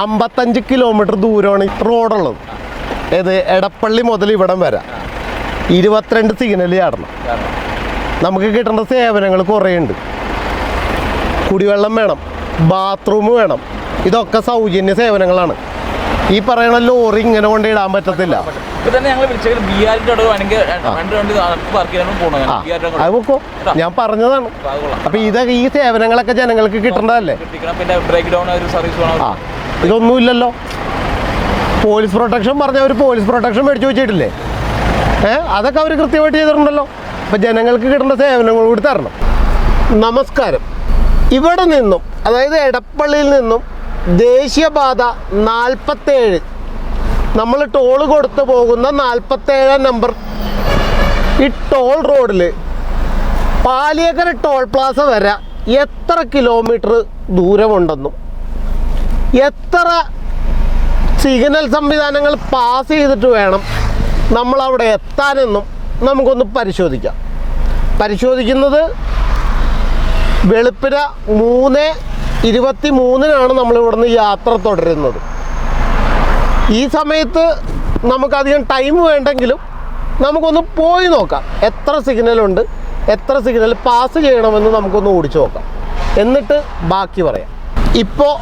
അമ്പത്തഞ്ച് കിലോമീറ്റർ ദൂരമാണ് റോഡുള്ളത്. ഏത് എടപ്പള്ളി മുതൽ ഇവിടം വരെ. ഇരുപത്തിരണ്ട് സിഗ്നൽ ചാടണം. നമുക്ക് കിട്ടേണ്ട സേവനങ്ങൾ കുറേ ഉണ്ട് കുടിവെള്ളം വേണം ബാത്റൂം വേണം ഇതൊക്കെ സൗജന്യ സേവനങ്ങളാണ്. ഈ പറയുന്ന ലോറി ഇങ്ങനെ കൊണ്ട് ഇടാൻ പറ്റത്തില്ല അത് ഞാൻ പറഞ്ഞതാണ്. അപ്പൊ ഇതൊക്കെ ഈ സേവനങ്ങളൊക്കെ ജനങ്ങൾക്ക് കിട്ടേണ്ടതല്ലേ? ബ്രേക്ക് ഡൗൺ സർവീസ് ഇതൊന്നുമില്ലല്ലോ. പോലീസ് പ്രൊട്ടക്ഷൻ പറഞ്ഞ അവർ പോലീസ് പ്രൊട്ടക്ഷൻ മേടിച്ചു വെച്ചിട്ടില്ലേ? ഏ? അതൊക്കെ അവർ കൃത്യമായിട്ട് ചെയ്തിട്ടുണ്ടല്ലോ. അപ്പം ജനങ്ങൾക്ക് കിട്ടേണ്ട സേവനങ്ങൾ കൂടി തരണം. നമസ്കാരം. ഇവിടെ നിന്നും അതായത് എടപ്പള്ളിയിൽ നിന്നും ദേശീയപാത നാൽപ്പത്തേഴ്. നമ്മൾ ടോൾ കൊടുത്തു പോകുന്ന നാൽപ്പത്തേഴാം നമ്പർ. ഈ ടോൾ റോഡിൽ പാലിയക്കര ടോൾ പ്ലാസ വരെ എത്ര കിലോമീറ്റർ ദൂരമുണ്ടെന്നും എത്ര സിഗ്നൽ സംവിധാനങ്ങൾ പാസ് ചെയ്തിട്ട് വേണം നമ്മൾ അവിടെ എത്താനെന്നും നമുക്കൊന്ന് പരിശോധിക്കാം. പരിശോധിക്കുന്നത് വെളുപ്പിര മൂന്ന് ഇരുപത്തി മൂന്നിനാണ് നമ്മൾ ഇവിടുന്ന് യാത്ര തുടരുന്നത്. ഈ സമയത്ത് നമുക്കധികം ടൈം വേണ്ടെങ്കിലും നമുക്കൊന്ന് പോയി നോക്കാം. എത്ര സിഗ്നലുണ്ട് എത്ര സിഗ്നൽ പാസ് ചെയ്യണമെന്ന് നമുക്കൊന്ന് ഓടിച്ചു നോക്കാം. എന്നിട്ട് ബാക്കി പറയാം. ഇപ്പോൾ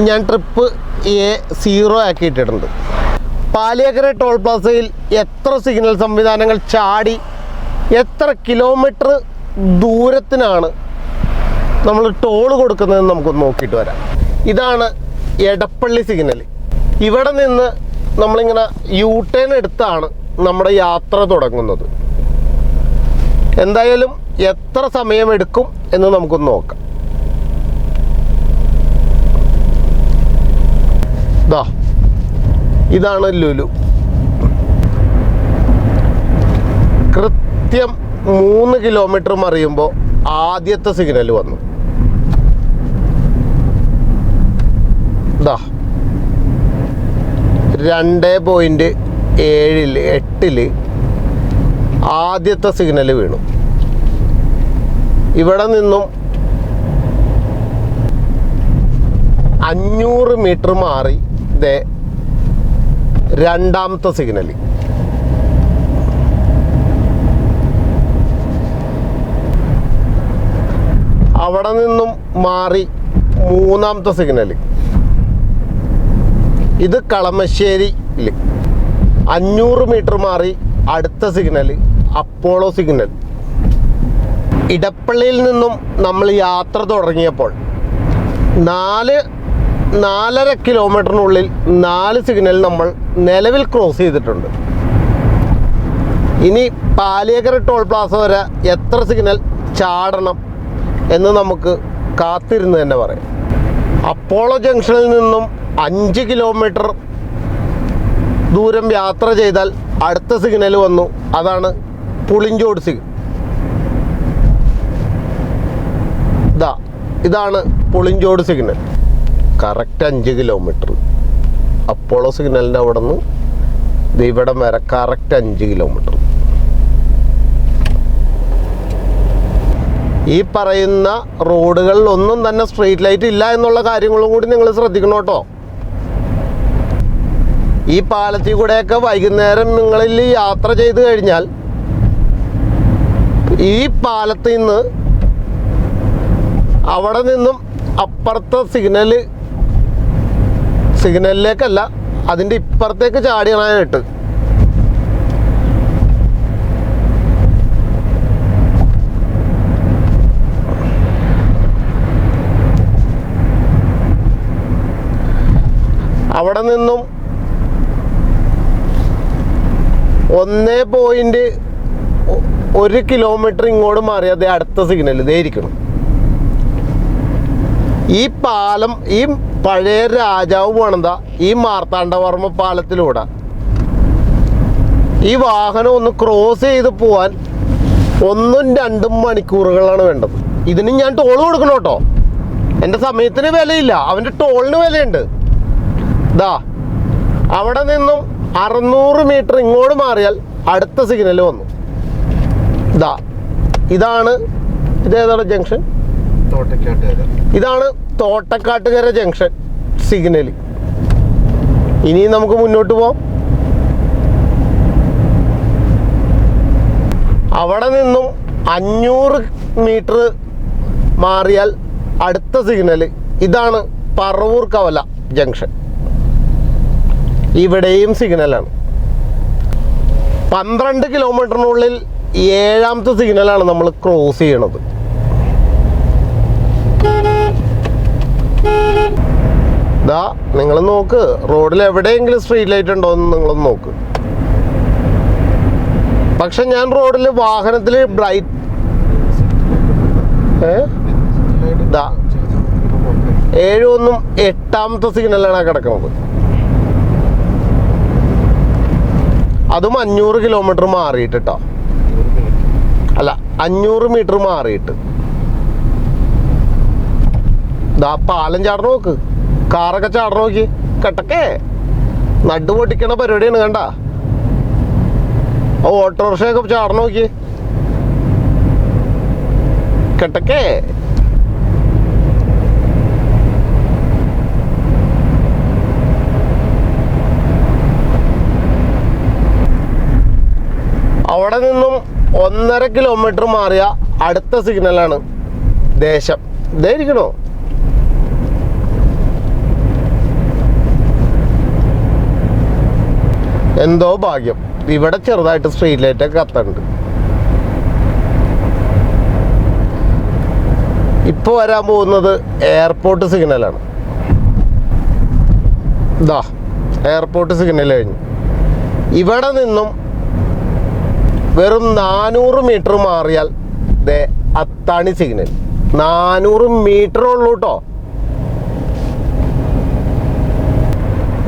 ഞാൻ ട്രിപ്പ് എ സീറോ ആക്കിയിട്ടിട്ടുണ്ട്. പാലിയക്കര ടോൾ പ്ലാസയിൽ എത്ര സിഗ്നൽ സംവിധാനങ്ങൾ ചാടി എത്ര കിലോമീറ്റർ ദൂരത്തിനാണ് നമ്മൾ ടോൾ കൊടുക്കുന്നതെന്ന് നമുക്കൊന്ന് നോക്കിയിട്ട് വരാം. ഇതാണ് എടപ്പള്ളി സിഗ്നൽ ഇവിടെ നിന്ന് നമ്മളിങ്ങനെ യൂ ടേൺ എടുത്താണ് നമ്മുടെ യാത്ര തുടങ്ങുന്നത്. എന്തായാലും എത്ര സമയമെടുക്കും എന്ന് നമുക്കൊന്ന് നോക്കാം. ദാ ഇതാണ് ലുലു. കൃത്യം മൂന്ന് കിലോമീറ്റർ മറിയുമ്പോൾ ആദ്യത്തെ സിഗ്നൽ വന്നു. ദാ രണ്ട് പോയിന്റ് ഏഴിൽ എട്ടിൽ ആദ്യത്തെ സിഗ്നൽ വീണു. ഇവിടെ നിന്നും അഞ്ഞൂറ് മീറ്റർ മാറി ദേ രണ്ടാമത്തെ സിഗ്നൽ അവിടെ നിന്നും മാറി മൂന്നാമത്തെ സിഗ്നൽ ഇത് കളമശ്ശേരിയിൽ അഞ്ഞൂറ് മീറ്റർ മാറി അടുത്ത സിഗ്നൽ അപ്പോളോ സിഗ്നൽ ഇടപ്പള്ളിയിൽ നിന്നും നമ്മൾ യാത്ര തുടങ്ങിയപ്പോൾ നാല് നാലര കിലോമീറ്ററിനുള്ളിൽ നാല് സിഗ്നൽ നമ്മൾ നിലവിൽ ക്രോസ് ചെയ്തിട്ടുണ്ട്. ഇനി പാലിയക്കര ടോൾ പ്ലാസ വരെ എത്ര സിഗ്നൽ ചാടണം എന്ന് നമുക്ക് കാത്തിരുന്ന് തന്നെ പറയാം. അപ്പോളോ ജംഗ്ഷനിൽ നിന്നും അഞ്ച് കിലോമീറ്റർ ദൂരം യാത്ര ചെയ്താൽ അടുത്ത സിഗ്നൽ വന്നു. അതാണ് പുളിഞ്ചോട് സിഗ്നൽ. ഇതാ ഇതാണ് പുളിഞ്ചോട് സിഗ്നൽ. കറക്റ്റ് അഞ്ച് കിലോമീറ്റർ അപ്പോളോ സിഗ്നലിന്റെ അവിടെ നിന്ന് ഇവിടം വരെ കറക്റ്റ് അഞ്ച് കിലോമീറ്റർ ഈ പറയുന്ന റോഡുകളിൽ ഒന്നും തന്നെ സ്ട്രീറ്റ് ലൈറ്റ് ഇല്ല എന്നുള്ള കാര്യങ്ങളും കൂടി നിങ്ങൾ ശ്രദ്ധിക്കണം കേട്ടോ. ഈ പാലത്തിൽ കൂടെയൊക്കെ വൈകുന്നേരം നിങ്ങളിൽ യാത്ര ചെയ്ത് കഴിഞ്ഞാൽ ഈ പാലത്തിൽ നിന്ന് അവിടെ നിന്നും അപ്പുറത്തെ സിഗ്നൽ സിഗ്നലിലേക്കല്ല അതിന്റെ ഇപ്പുറത്തേക്ക് ചാടിയാനായിട്ട് അവിടെ നിന്നും ഒന്നേ പോയിന്റ് ഒരു കിലോമീറ്റർ ഇങ്ങോട്ട് മാറി അതേ അടുത്ത സിഗ്നൽ ഇതേ ഇരിക്കണം. ഈ പാലം ഈ പഴയ രാജാവ് പോണത ഈ മാർത്താണ്ഡവർമ്മ പാലത്തിലൂടെ. ഈ വാഹനം ഒന്ന് ക്രോസ് ചെയ്ത് പോവാൻ ഒന്നും രണ്ടും മണിക്കൂറുകളാണ് വേണ്ടത്. ഇതിന് ഞാൻ ടോൾ കൊടുക്കണം കേട്ടോ. എന്റെ സമയത്തിന് വിലയില്ല. അവന്റെ ടോളിന് വിലയുണ്ട്. ദാ അവിടെ നിന്നും അറുന്നൂറ് മീറ്റർ ഇങ്ങോട്ട് മാറിയാൽ അടുത്ത സിഗ്നൽ വന്നു. ദാ ഇതാണ് ഇതേതാണ് ജംഗ്ഷൻ തോട്ടക്കാട്ടുകാര് ഇതാണ് തോട്ടക്കാട്ടുകര ജംഗ്ഷൻ സിഗ്നൽ ഇനി നമുക്ക് മുന്നോട്ട് പോവാം. അവിടെ നിന്നും അഞ്ഞൂറ് മീറ്റർ മാറിയാൽ അടുത്ത സിഗ്നൽ ഇതാണ് പറവൂർ കവല ജംഗ്ഷൻ. ഇവിടെയും സിഗ്നലാണ്. പന്ത്രണ്ട് കിലോമീറ്ററിനുള്ളിൽ ഏഴാമത്തെ സിഗ്നലാണ് നമ്മൾ ക്രോസ് ചെയ്യണത്. ദാ നിങ്ങൾ നോക്ക്. റോഡിൽ എവിടെയെങ്കിലും സ്ട്രീറ്റ് ലൈറ്റ് ഉണ്ടോ എന്ന് നിങ്ങളൊന്ന് നോക്ക്. പക്ഷെ ഞാൻ റോഡിൽ വാഹനത്തിൽ ബ്രൈറ്റ് ദാ ഏഴ് ഒന്നും എട്ടാമത്തെ സിഗ്നലാണ് കിടക്കുന്നത് അതും അഞ്ഞൂറ് കിലോമീറ്റർ മാറിയിട്ട് കേട്ടോ അല്ല അഞ്ഞൂറ് മീറ്റർ മാറിയിട്ട്. ദാ പാലം ചാടണം നോക്ക്. കാറൊക്കെ ചാടണം നോക്കി. കെട്ടക്കേ. നട്ടു പൊട്ടിക്കണ പരിപാടിയാണ് കണ്ട. ഓട്ടോറിക്ഷയൊക്കെ ചാടണം നോക്കി. കെട്ടക്കേ. അവിടെ നിന്നും ഒന്നര കിലോമീറ്റർ മാറിയ അടുത്ത സിഗ്നലാണ് ദേശം. ഇതായിരിക്കണോ? എന്തോ ഭാഗ്യം. ഇവിടെ ചെറുതായിട്ട് സ്ട്രീറ്റ് ലൈറ്റ് ഒക്കെ കത്തുണ്ട് ഇപ്പോൾ വരാൻ പോകുന്നത് എയർപോർട്ട് സിഗ്നലാണ് ഇതാ എയർപോർട്ട് സിഗ്നൽ കഴിഞ്ഞു. ഇവിടെ നിന്നും വെറും നാനൂറ് മീറ്റർ മാറിയാൽ ദേ അത്താണി സിഗ്നൽ നാനൂറ് മീറ്റർ ഉള്ളൂ കേട്ടോ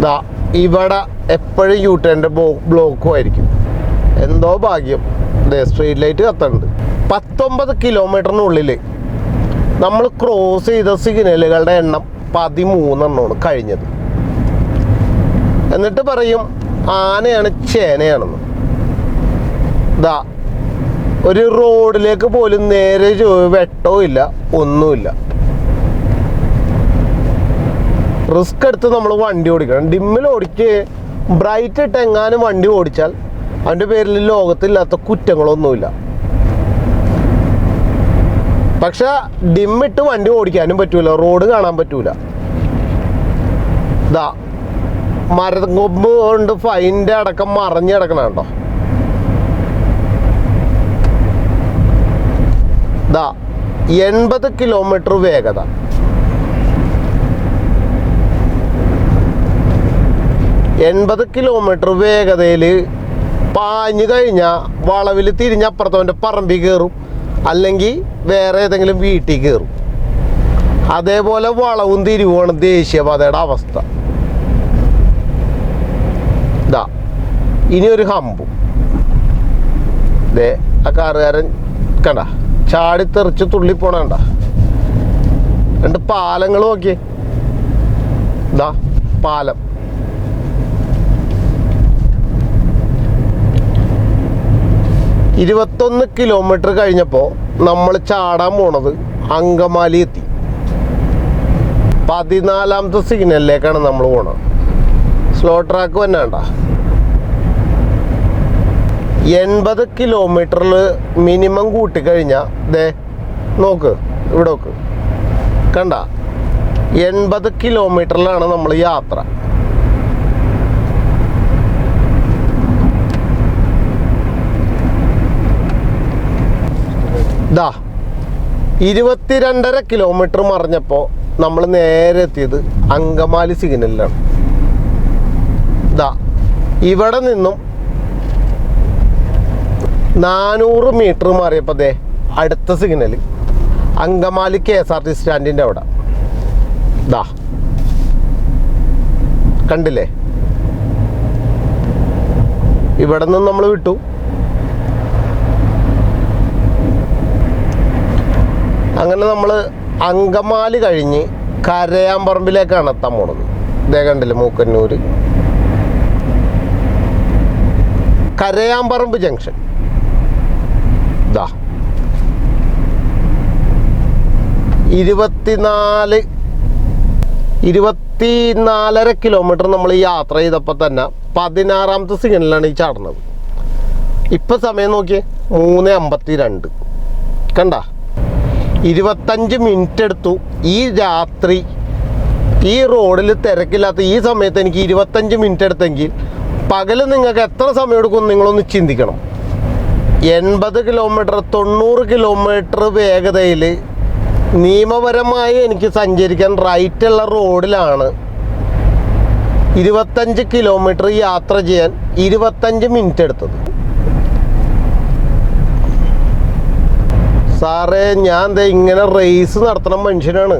ദാ ഇവിടെ എപ്പോഴും യൂ ബ്ലോക്കും ആയിരിക്കും. എന്തോ ഭാഗ്യം. സ്ട്രീറ്റ് ലൈറ്റ് കത്തുന്നുണ്ട് പത്തൊമ്പത് കിലോമീറ്ററിനുള്ളിൽ നമ്മൾ ക്രോസ് ചെയ്ത സിഗ്നലുകളുടെ എണ്ണം പതിമൂന്നെണ്ണമാണ് കഴിഞ്ഞത്. എന്നിട്ട് പറയും ആനയാണ് ചേനയാണെന്ന്. ദാ ഒരു റോഡിലേക്ക് പോലും നേരെ വെട്ടവും ഇല്ല ഒന്നുമില്ല. റിസ്ക് എടുത്ത് നമ്മൾ വണ്ടി ഓടിക്കണം. ഡിമ്മിൽ ഓടിച്ച് ബ്രൈറ്റ് ഇട്ട് എങ്ങാനും വണ്ടി ഓടിച്ചാൽ അവന്റെ പേരിൽ ലോകത്തില്ലാത്ത കുറ്റങ്ങളൊന്നുമില്ല. പക്ഷെ ഡിമ്മിട്ട് വണ്ടി ഓടിക്കാനും പറ്റൂല റോഡ് കാണാൻ പറ്റൂല. ഇതാ മരങ്കൊമ്പ് കൊണ്ട് ഫൈന്റെ അടക്കം മറഞ്ഞ് കിടക്കണം കേട്ടോ. ദാ എൺപത് കിലോമീറ്റർ വേഗത. എൺപത് കിലോമീറ്റർ വേഗതയിൽ പാഞ്ഞു കഴിഞ്ഞാൽ വളവിൽ തിരിഞ്ഞ് അപ്പുറത്തവന്റെ പറമ്പിൽ കയറും. അല്ലെങ്കിൽ വേറെ ഏതെങ്കിലും വീട്ടിൽ കയറും. അതേപോലെ വളവും തിരിവുമാണ് ദേശീയപാതയുടെ അവസ്ഥ. ഇതാ ഇനി ഒരു ഹമ്പും. ദേ ആ കാറുകാരൻ കണ്ട ചാടി തെറിച്ച് തുള്ളി പോണണ്ട രണ്ട് പാലങ്ങൾ നോക്കിയേ. ഇതാ പാലം. ഇരുപത്തൊന്ന് കിലോമീറ്റർ കഴിഞ്ഞപ്പോൾ നമ്മൾ ചാടാൻ പോണത് അങ്കമാലി എത്തി. പതിനാലാമത്തെ സിഗ്നലിലേക്കാണ് നമ്മൾ പോണത്. സ്ലോ ട്രാക്ക് തന്നെ വേണ്ട എൺപത് കിലോമീറ്ററിൽ മിനിമം കൂട്ടിക്കഴിഞ്ഞാൽ ദേ നോക്ക് ഇവിടെ നോക്ക്. കണ്ട? എൺപത് കിലോമീറ്ററിലാണ് നമ്മൾ യാത്ര. ദാ ഇരുപത്തിരണ്ടര കിലോമീറ്റർ മറിഞ്ഞപ്പോൾ നമ്മൾ നേരെ എത്തിയത് അങ്കമാലി സിഗ്നലിലാണ്. ദാ ഇവിടെ നിന്നും നാനൂറ് മീറ്റർ മാറിയപ്പോൾ ദേ അടുത്ത signal Angamaly K S R T സ്റ്റാൻഡിന്റെ അവിടെ. ദാ കണ്ടില്ലേ? ഇവിടെ നിന്ന് നമ്മൾ വിട്ടു. അങ്ങനെ നമ്മൾ അങ്കമാലി കഴിഞ്ഞ് കരയാമ്പറമ്പിലേക്കാണ് എത്താൻ പോണത്. ഇതേ കണ്ടില്ലേ മൂക്കന്നൂര്? കരയാമ്പറമ്പ് ജംഗ്ഷൻ. ഇതാ ഇരുപത്തിനാല് ഇരുപത്തി നാലര കിലോമീറ്റർ നമ്മൾ ഈ യാത്ര ചെയ്തപ്പോൾ തന്നെ പതിനാറാമത്തെ സിഗ്നലിലാണ് ഈ ചാടുന്നത്. ഇപ്പം സമയം നോക്കിയേ മൂന്ന് അമ്പത്തി രണ്ട് കണ്ട? ഇരുപത്തഞ്ച് മിനിറ്റ് എടുത്തു ഈ രാത്രി ഈ റോഡിൽ തിരക്കില്ലാത്ത ഈ സമയത്ത് എനിക്ക് ഇരുപത്തഞ്ച് മിനിറ്റ് എടുത്തെങ്കിൽ പകൽ നിങ്ങൾക്ക് എത്ര സമയം എടുക്കും നിങ്ങളൊന്ന് ചിന്തിക്കണം. എൺപത് കിലോമീറ്റർ തൊണ്ണൂറ് കിലോമീറ്റർ വേഗതയിൽ നിയമപരമായി എനിക്ക് സഞ്ചരിക്കാൻ റൈറ്റുള്ള റോഡിലാണ് ഇരുപത്തഞ്ച് കിലോമീറ്റർ യാത്ര ചെയ്യാൻ ഇരുപത്തഞ്ച് മിനിറ്റ് എടുത്തത് സാറേ ഞാൻ ദേ ഇങ്ങനെ റേസ് നടത്തണ മനുഷ്യനാണ്.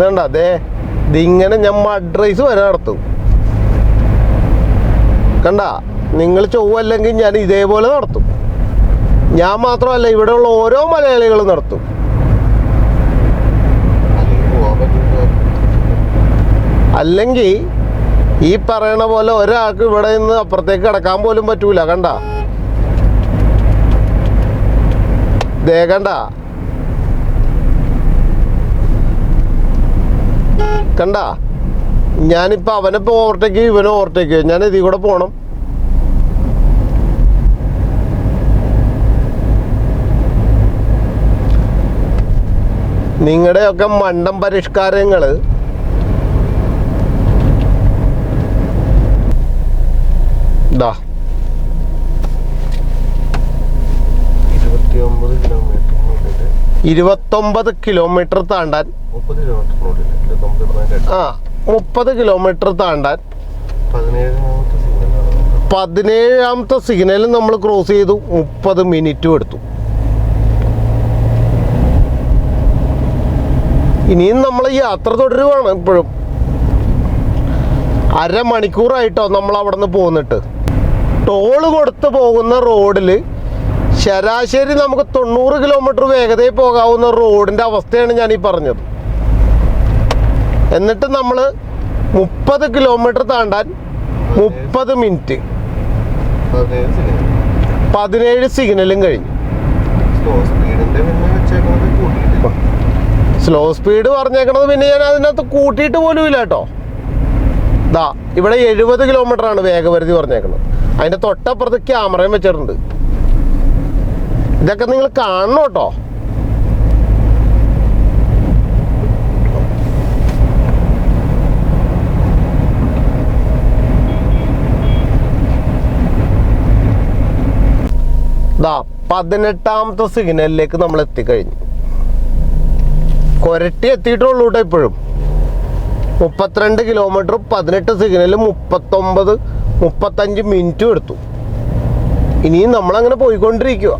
വേണ്ട ദേ ഇതിങ്ങനെ ഞാൻ മഡ് റേസ് വരെ നടത്തും. കണ്ട നിങ്ങൾ ചൊവ്വല്ലെങ്കിൽ ഞാൻ ഇതേപോലെ നടത്തും. ഞാൻ മാത്രമല്ല ഇവിടെയുള്ള ഓരോ മലയാളികളും നടത്തും. അല്ലെങ്കിൽ ഈ പറയണ പോലെ ഒരാൾക്ക് ഇവിടെ നിന്ന് അപ്പുറത്തേക്ക് കിടക്കാൻ പോലും പറ്റൂല കണ്ട ദേ കണ്ട. കണ്ട? ഞാനിപ്പോൾ അവനിപ്പോൾ ഓവർടേക്ക് ഇവനെ ഓവർടേക്ക് ഞാൻ ഇതിൽ കൂടെ പോകണം നിങ്ങളുടെയൊക്കെ മണ്ടം പരിഷ്കാരങ്ങൾ ഇതാ ഇരുപത്തിയൊമ്പത് കിലോമീറ്ററിനുള്ളിൽ ഇരുപത്തൊമ്പത് കിലോമീറ്റർ താണ്ടാൻ. ആ മുപ്പത് കിലോമീറ്റർ താണ്ടാൻ. പതിനേഴാമത്തെ സിഗ്നൽ നമ്മൾ ക്രോസ് ചെയ്തു. മുപ്പത് മിനിറ്റും എടുത്തു. ഇനിയും നമ്മൾ യാത്ര തുടരുവാണ് ഇപ്പോഴും. അരമണിക്കൂറായിട്ടോ നമ്മൾ അവിടെ നിന്ന് പോന്നിട്ട്. ടോൾ കൊടുത്ത് പോകുന്ന റോഡിൽ ശരാശരി നമുക്ക് തൊണ്ണൂറ് കിലോമീറ്റർ വേഗതയിൽ പോകാവുന്ന റോഡിന്റെ അവസ്ഥയാണ് ഞാൻ ഈ പറഞ്ഞത്. എന്നിട്ട് നമ്മൾ മുപ്പത് കിലോമീറ്റർ താണ്ടാൻ മുപ്പത് മിനിറ്റ് പതിനേഴ് സിഗ്നലും കഴിഞ്ഞു. സ്ലോ സ്പീഡ് പറഞ്ഞേക്കണത് പിന്നെ ഞാൻ അതിനകത്ത് കൂട്ടിയിട്ട് പോലും ഇല്ല കേട്ടോ. ദാ ഇവിടെ എഴുപത് കിലോമീറ്റർ ആണ് വേഗപരിധി പറഞ്ഞേക്കുന്നത് അതിന്റെ തൊട്ടപ്പുറത്ത് ക്യാമറയും വെച്ചിട്ടുണ്ട്. ഇതൊക്കെ നിങ്ങൾ കാണണം കേട്ടോ. പതിനെട്ടാമത്തെ സിഗ്നലിലേക്ക് നമ്മൾ എത്തിക്കഴിഞ്ഞു. കൊരട്ടി എത്തിയിട്ടുള്ളൂ കേട്ടോ ഇപ്പോഴും. മുപ്പത്തിരണ്ട് കിലോമീറ്റർ പതിനെട്ട് സിഗ്നലിൽ മുപ്പത്തൊമ്പത് മുപ്പത്തഞ്ച് മിനിറ്റും എടുത്തു. ഇനിയും നമ്മളങ്ങനെ പോയിക്കൊണ്ടിരിക്കുക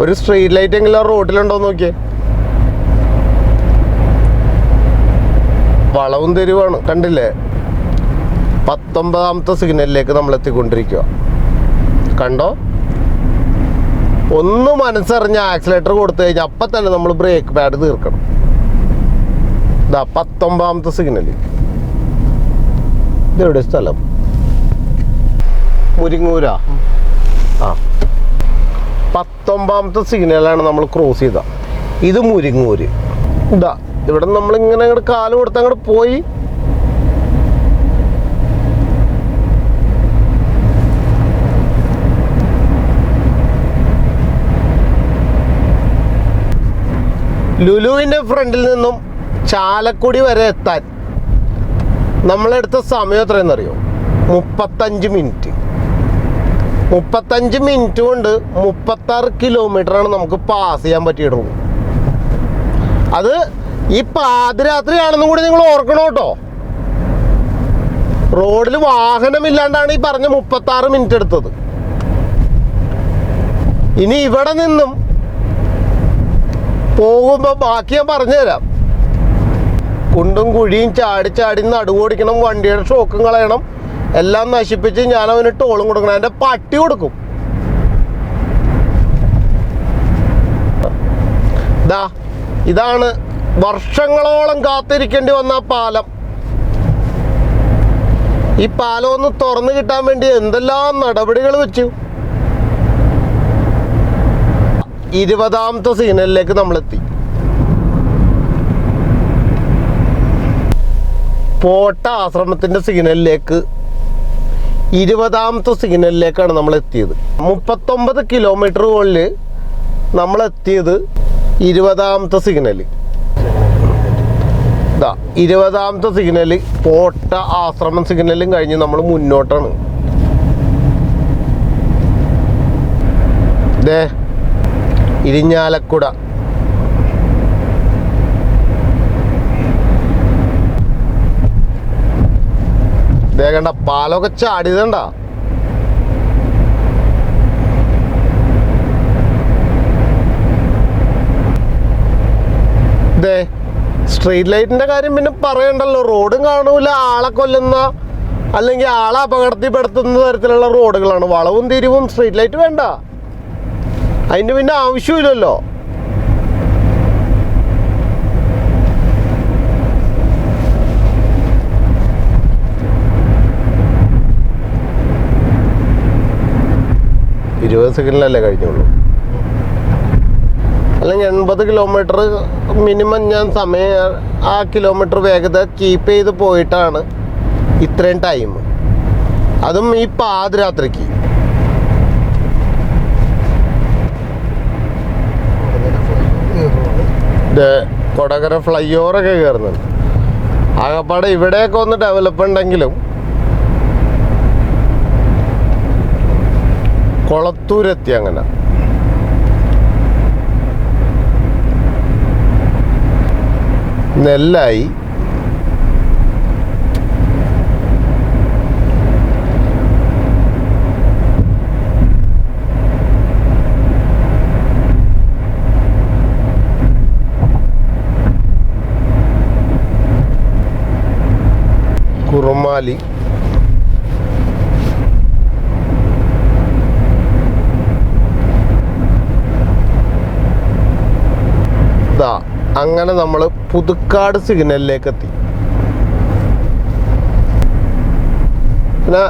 ഒരു സ്ട്രീറ്റ് ലൈറ്റ് എങ്കിലും ആ റോഡിലുണ്ടോ നോക്കിയേ. വളവും തെരുവാണ് കണ്ടില്ലേ? പത്തൊമ്പതാമത്തെ സിഗ്നലിലേക്ക് നമ്മൾ എത്തിക്കൊണ്ടിരിക്കുക കണ്ടോ? ഒന്ന് മനസ്സറിഞ്ഞ് ആക്സിലേറ്റർ കൊടുത്തു കഴിഞ്ഞാൽ അപ്പം തന്നെ നമ്മൾ ബ്രേക്ക് പാഡ് തീർക്കണം. ഇതാ പത്തൊമ്പതാമത്തെ സിഗ്നൽ ഇതെവിടെ സ്ഥലം? മുരിങ്ങൂരാ? ആ. പത്തൊമ്പതാമത്തെ സിഗ്നലാണ് നമ്മൾ ക്രോസ് ചെയ്ത. ഇത് മുരിങ്ങൂര്. ഇതാ ഇവിടെ നമ്മളിങ്ങനെ അങ്ങോട്ട് കാൽ കൊടുത്ത് അങ്ങോട്ട് പോയി. ലുലുവിന്റെ ഫ്രണ്ടിൽ നിന്നും ചാലക്കുടി വരെ എത്താൻ നമ്മളെടുത്ത സമയം എത്രയെന്നറിയോ? മുപ്പത്തഞ്ച് മിനിറ്റ്. മുപ്പത്തഞ്ച് മിനിറ്റ് കൊണ്ട് മുപ്പത്താറ് കിലോമീറ്ററാണ് നമുക്ക് പാസ് ചെയ്യാൻ പറ്റിയിട്ടുള്ളൂ. അത് ഈ പാതിരാത്രിയാണെന്നും കൂടി നിങ്ങൾ ഓർക്കണം കേട്ടോ. റോഡിൽ വാഹനമില്ലാണ്ടാണ് ഈ പറഞ്ഞ മുപ്പത്താറ് മിനിറ്റ് എടുത്തത്. ഇനി ഇവിടെ നിന്നും പോകുമ്പോൾ ബാക്കി ഞാൻ പറഞ്ഞുതരാം. കുണ്ടും കുഴിയും ചാടി ചാടി നടുവോടിക്കണം വണ്ടിയുടെ ഷോക്കും കളയണം. എല്ലാം നശിപ്പിച്ച് ഞാൻ അവന് ടോളും കൊടുക്കണം. എന്റെ പട്ടി കൊടുക്കും. ദാ ഇതാണ് വർഷങ്ങളോളം കാത്തിരിക്കേണ്ടി വന്ന പാലം. ഈ പാലം ഒന്ന് തുറന്നു കിട്ടാൻ വേണ്ടി എന്തെല്ലാം നടപടികൾ വെച്ചു? ഇരുപതാമത്തെ സീനലിലേക്ക് നമ്മളെത്തി. പോട്ട ആശ്രമത്തിന്റെ സിഗ്നലിലേക്ക് ഇരുപതാമത്തെ സിഗ്നലിലേക്കാണ് നമ്മൾ എത്തിയത് മുപ്പത്തൊമ്പത് കിലോമീറ്റർ മുകളിൽ നമ്മൾ എത്തിയത് ഇരുപതാമത്തെ സിഗ്നൽ ഇതാ ഇരുപതാമത്തെ സിഗ്നൽ പോട്ട ആശ്രമം സിഗ്നലും കഴിഞ്ഞ് നമ്മൾ മുന്നോട്ടാണ്. ഇരിഞ്ഞാലക്കുട. ദേ കണ്ട പാലൊക്കെ ചാടിയതണ്ട ദേ സ്ട്രീറ്റ് ലൈറ്റിന്റെ കാര്യം പിന്നെ പറയണ്ടല്ലോ. റോഡും കാണൂല ആളെ കൊല്ലുന്ന അല്ലെങ്കിൽ ആളെ അപകടത്തിൽപ്പെടുത്തുന്ന തരത്തിലുള്ള റോഡുകളാണ് വളവും തിരിവും സ്ട്രീറ്റ് ലൈറ്റ് വേണ്ട. അതിന് പിന്നെ ആവശ്യമില്ലല്ലോ. സെക്കൻഡിലല്ലേ കഴിഞ്ഞുള്ളൂ അല്ലെങ്കിൽ എൺപത് കിലോമീറ്റർ മിനിമം ഞാൻ സമയം ആ കിലോമീറ്റർ വേഗത കീപ്പ് ചെയ്ത് പോയിട്ടാണ് ഇത്രയും ടൈം അതും ഈ പാതിരാത്രിക്ക്. കൊടകര ഫ്ലൈ ഒക്കെ കയറുന്നുണ്ട് ആകപ്പാടെ ഇവിടെയൊക്കെ ഒന്ന് ഡെവലപ്പ് ഉണ്ടെങ്കിലും കൊളത്തൂരെത്തി അങ്ങനെ. നെല്ലായി. കുറുമാലി ദാ അങ്ങനെ നമ്മൾ പുതുക്കാട് സിഗ്നലിലേക്ക് എത്തി പിന്നെ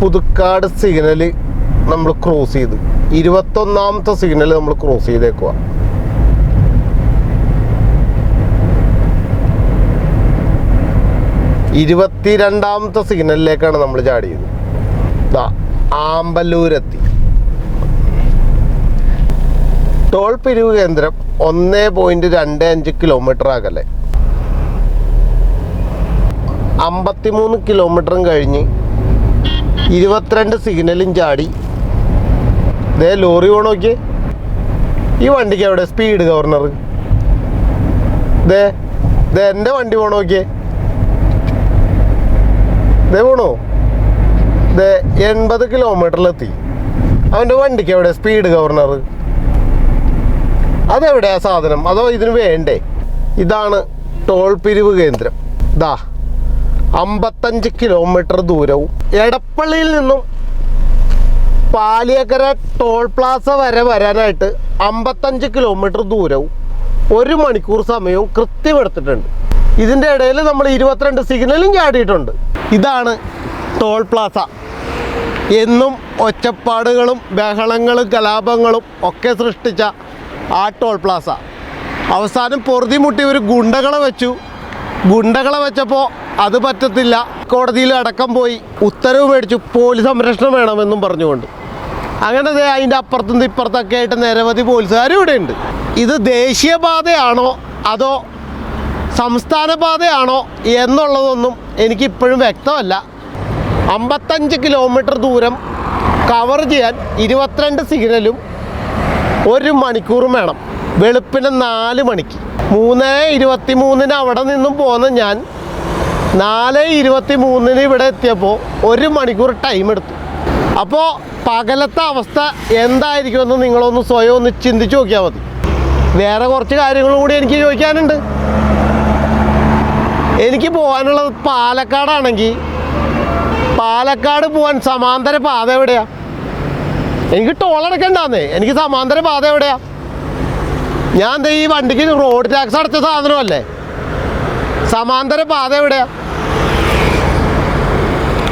പുതുക്കാട് സിഗ്നൽ നമ്മൾ ക്രോസ് ചെയ്ത്. ഇരുപത്തൊന്നാമത്തെ സിഗ്നൽ നമ്മൾ ക്രോസ് ചെയ്തേക്കുക ഇരുപത്തിരണ്ടാമത്തെ സിഗ്നലിലേക്കാണ് നമ്മൾ ചാടിയത്. ആമ്പല്ലൂരെത്തി ടോൾ പിരിവ് കേന്ദ്രം ഒന്ന് പോയിന്റ് രണ്ട് അഞ്ച് കിലോമീറ്റർ അകലെ. അമ്പത്തിമൂന്ന് കിലോമീറ്ററും കഴിഞ്ഞ് ഇരുപത്തിരണ്ട് സിഗ്നലും ചാടി. ദേ ലോറി പോണ നോക്കിയേ. ഈ വണ്ടിക്ക് എവിടെ? സ്പീഡ് ഗവർണർ ദേ ദേ എന്റെ വണ്ടി പോണ നോക്കിയേ. ദേ പോണോ? ദേ എൺപത് കിലോമീറ്ററിലെത്തി അവന്റെ വണ്ടിക്ക് എവിടെ? സ്പീഡ് ഗവർണർ അതെവിടെയാ സാധനം? അതോ ഇതിന് വേണ്ടേ? ഇതാണ് ടോൾ പിരിവ് കേന്ദ്രം. ഇതാ അമ്പത്തഞ്ച് കിലോമീറ്റർ ദൂരവും എടപ്പള്ളിയിൽ നിന്നും പാലിയക്കര ടോൾ പ്ലാസ വരെ വരാനായിട്ട് അമ്പത്തഞ്ച് കിലോമീറ്റർ ദൂരവും ഒരു മണിക്കൂർ സമയവും കൃത്യം എടുത്തിട്ടുണ്ട്. ഇതിന്റെ ഇടയിൽ നമ്മൾ ഇരുപത്തിരണ്ട് സിഗ്നലും ചാടിയിട്ടുണ്ട്. ഇതാണ് ടോൾ പ്ലാസ. എന്നും ഒച്ചപ്പാടുകളും ബഹളങ്ങളും കലാപങ്ങളും ഒക്കെ സൃഷ്ടിച്ച ആ ടോൾ പ്ലാസ. അവസാനം പൊറുതി മുട്ടി ഒരു ഗുണ്ടകളെ വെച്ചു. ഗുണ്ടകളെ വെച്ചപ്പോൾ അത് പറ്റത്തില്ല. കോടതിയിൽ അടക്കം പോയി. ഉത്തരവ് മേടിച്ചു. പോലീസ് സംരക്ഷണം വേണമെന്നും പറഞ്ഞുകൊണ്ട്. അങ്ങനെ അതിന്റെ അപ്പുറത്തും ഇപ്പുറത്തൊക്കെ ആയിട്ട് നിരവധി പോലീസുകാരും ഇവിടെ ഉണ്ട് ഇത് ദേശീയപാതയാണോ? അതോ സംസ്ഥാന പാതയാണോ എന്നുള്ളതൊന്നും എനിക്കിപ്പോഴും വ്യക്തമല്ല. അമ്പത്തഞ്ച് കിലോമീറ്റർ ദൂരം കവർ ചെയ്യാൻ ഇരുപത്തിരണ്ട് സിഗ്നലും ഒരു മണിക്കൂറും വേണം. വെളുപ്പിന് നാല് മണിക്ക്. മൂന്ന് ഇരുപത്തി മൂന്നിന് അവിടെ നിന്നും പോന്ന് ഞാൻ നാല് ഇരുപത്തി മൂന്നിന് ഇവിടെ എത്തിയപ്പോൾ ഒരു മണിക്കൂർ ടൈം എടുത്തു. അപ്പോൾ പകലത്തെ അവസ്ഥ എന്തായിരിക്കുമെന്ന് നിങ്ങളൊന്ന് സ്വയം ഒന്ന് ചിന്തിച്ച് നോക്കിയാൽ മതി. വേറെ കുറച്ച് കാര്യങ്ങളും കൂടി എനിക്ക് ചോദിക്കാനുണ്ട്. എനിക്ക് പോകാനുള്ളത് പാലക്കാടാണെങ്കിൽ പാലക്കാട് പോകാൻ സമാന്തര പാത എവിടെയാ? എനിക്ക് ടോൾ അടക്കണ്ടാന്നേ. എനിക്ക് സമാന്തര പാത എവിടെയാ? ഞാൻ എന്താ ഈ വണ്ടിക്ക് റോഡ് ടാക്സ് അടച്ച സാധനമല്ലേ? സമാന്തര പാത എവിടെയാ?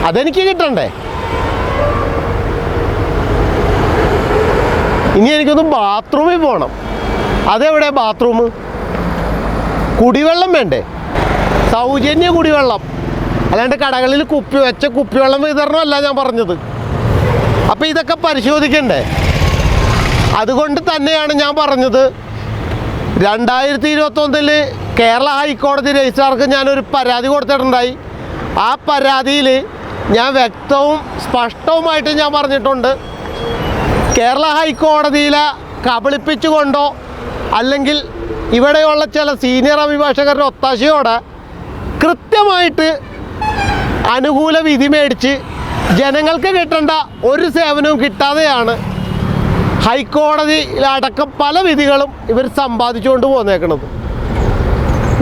അതെനിക്ക് കിട്ടണ്ടേ? ഇനി എനിക്കൊന്ന് ബാത്റൂമിൽ പോകണം അതെവിടെ ബാത്റൂം കുടിവെള്ളം വേണ്ടേ? സൗജന്യ കുടിവെള്ളം. അല്ലാണ്ട് കടകളിൽ കുപ്പി വെച്ച കുപ്പിവെള്ളം വിതരണമല്ല ഞാൻ പറഞ്ഞത്. അപ്പോൾ ഇതൊക്കെ പരിശോധിക്കണ്ടേ? അതുകൊണ്ട് തന്നെയാണ് ഞാൻ പറഞ്ഞത്. രണ്ടായിരത്തി ഇരുപത്തൊന്നിൽ കേരള ഹൈക്കോടതി രജിസ്ട്രാർക്ക് ഞാനൊരു പരാതി കൊടുത്തിട്ടുണ്ടായി. ആ പരാതിയിൽ ഞാൻ വ്യക്തവും സ്പഷ്ടവുമായിട്ട് ഞാൻ പറഞ്ഞിട്ടുണ്ട്. കേരള ഹൈക്കോടതിയിലെ കബളിപ്പിച്ചുകൊണ്ടോ അല്ലെങ്കിൽ ഇവിടെയുള്ള ചില സീനിയർ അഭിഭാഷകരുടെ ഒത്താശയോടെ കൃത്യമായിട്ട് അനുകൂല വിധി മേടിച്ച് ജനങ്ങൾക്ക് കിട്ടേണ്ട ഒരു സേവനവും കിട്ടാതെയാണ് ഹൈക്കോടതിയിലടക്കം പല വിധികളും ഇവർ സമ്പാദിച്ചുകൊണ്ട് പോന്നേക്കണത്.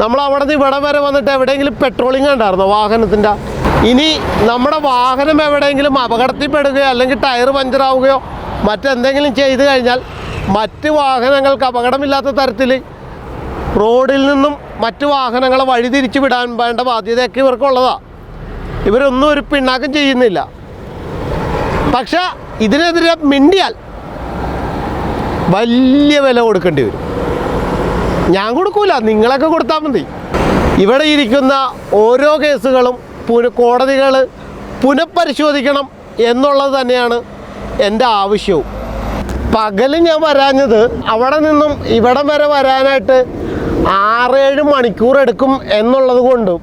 നമ്മൾ അവിടെ നിന്ന് ഇവിടെ വരെ വന്നിട്ട് എവിടെയെങ്കിലും പെട്രോളിങ് ഉണ്ടായിരുന്നോ വാഹനത്തിന്റെ? ഇനി നമ്മുടെ വാഹനം എവിടെയെങ്കിലും അപകടത്തിൽപ്പെടുകയോ അല്ലെങ്കിൽ ടയർ പഞ്ചറാവുകയോ മറ്റെന്തെങ്കിലും ചെയ്തു കഴിഞ്ഞാൽ മറ്റ് വാഹനങ്ങൾക്ക് അപകടമില്ലാത്ത തരത്തിൽ റോഡിൽ നിന്നും മറ്റ് വാഹനങ്ങളെ വഴിതിരിച്ചു വിടാൻ വേണ്ട ബാധ്യതയൊക്കെ ഇവർക്കുള്ളതാണ് ഇവരൊന്നും ഒരു പിണ്ണാക്കം ചെയ്യുന്നില്ല. പക്ഷെ ഇതിനെതിരെ മിണ്ടിയാൽ വലിയ വില കൊടുക്കേണ്ടി വരും. ഞാൻ കൊടുക്കൂല നിങ്ങളൊക്കെ കൊടുത്താൽ മതി. ഇവിടെ ഇരിക്കുന്ന ഓരോ കേസുകളും പുന കോടതികൾ പുനഃപരിശോധിക്കണം എന്നുള്ളത് തന്നെയാണ് എന്റെ ആവശ്യവും. പകൽ ഞാൻ വരാഞ്ഞത് അവിടെ നിന്നും ഇവിടം വരെ വരാനായിട്ട് ആറേഴ് മണിക്കൂർ എടുക്കും എന്നുള്ളത് കൊണ്ടും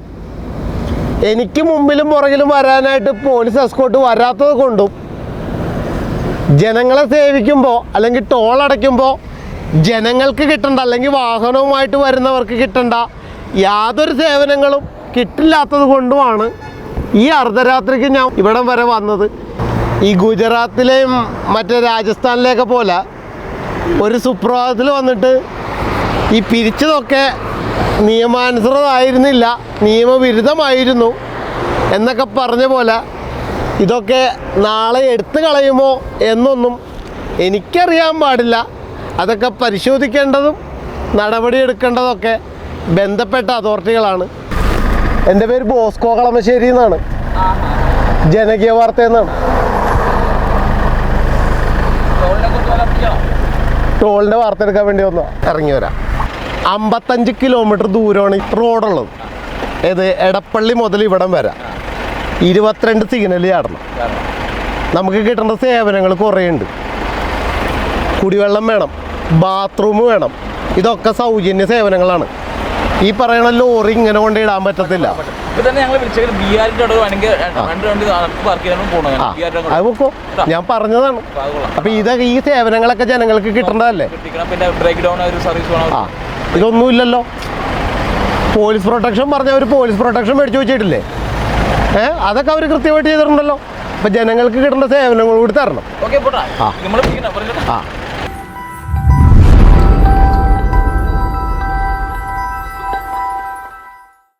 എനിക്ക് മുമ്പിലും പുറകിലും വരാനായിട്ട് പോലീസ് എസ്കോട്ട് വരാത്തത് കൊണ്ടും ജനങ്ങളെ സേവിക്കുമ്പോൾ അല്ലെങ്കിൽ ടോൾ അടയ്ക്കുമ്പോൾ ജനങ്ങൾക്ക് കിട്ടണ്ട അല്ലെങ്കിൽ വാഹനവുമായിട്ട് വരുന്നവർക്ക് കിട്ടണ്ട യാതൊരു സേവനങ്ങളും കിട്ടില്ലാത്തത് കൊണ്ടുമാണ് ഈ അർദ്ധരാത്രിക്ക് ഞാൻ ഇവിടം വരെ വന്നത്. ഈ ഗുജറാത്തിലെയും മറ്റേ രാജസ്ഥാനിലെയൊക്കെ പോലെ ഒരു സുപ്രഭാതത്തിൽ വന്നിട്ട് ഈ പിരിച്ചതൊക്കെ നിയമാനുസൃതമായിരുന്നില്ല. നിയമവിരുദ്ധമായിരുന്നു. എന്നൊക്കെ പറഞ്ഞ പോലെ ഇതൊക്കെ നാളെ എടുത്തു കളയുമോ എന്നൊന്നും എനിക്കറിയാൻ പാടില്ല. അതൊക്കെ പരിശോധിക്കേണ്ടതും നടപടിയെടുക്കേണ്ടതൊക്കെ ബന്ധപ്പെട്ട അതോറിറ്റികളാണ്. എന്റെ പേര് ബോസ്കോ കളമശ്ശേരി എന്നാണ്. ജനകീയ വാർത്ത എന്നാണ്. ടോളിന്റെ വാർത്ത എടുക്കാൻ വേണ്ടി വന്നോ ഇറങ്ങി വരാം. അമ്പത്തഞ്ച് കിലോമീറ്റർ ദൂരമാണ് ഈ റോഡുള്ളത്. ഏത് എടപ്പള്ളി മുതൽ ഇവിടം വരെ. ഇരുപത്തിരണ്ട് സിഗ്നൽ ചാടണം. നമുക്ക് കിട്ടേണ്ട സേവനങ്ങൾ കുറേ ഉണ്ട് കുടിവെള്ളം വേണം ബാത്റൂം വേണം ഇതൊക്കെ സൗജന്യ സേവനങ്ങളാണ്. ഈ പറയണ ലോറി ഇങ്ങനെ കൊണ്ട് ഇടാൻ പറ്റത്തില്ല. അത് ഞാൻ പറഞ്ഞതാണ്. അപ്പൊ ഇതൊക്കെ ഈ സേവനങ്ങളൊക്കെ ജനങ്ങൾക്ക് കിട്ടേണ്ടതല്ലേ? ബ്രേക്ക് ഡൗൺ സർവീസ് ഇതൊന്നുമില്ലല്ലോ പോലീസ് പ്രൊട്ടക്ഷൻ പറഞ്ഞ അവർ പോലീസ് പ്രൊട്ടക്ഷൻ മേടിച്ചു വെച്ചിട്ടില്ലേ? ഏ? അതൊക്കെ അവർ കൃത്യമായിട്ട് ചെയ്തിട്ടുണ്ടല്ലോ. അപ്പം ജനങ്ങൾക്ക് കിട്ടേണ്ട സേവനങ്ങൾ കൂടി തരണം. ആ.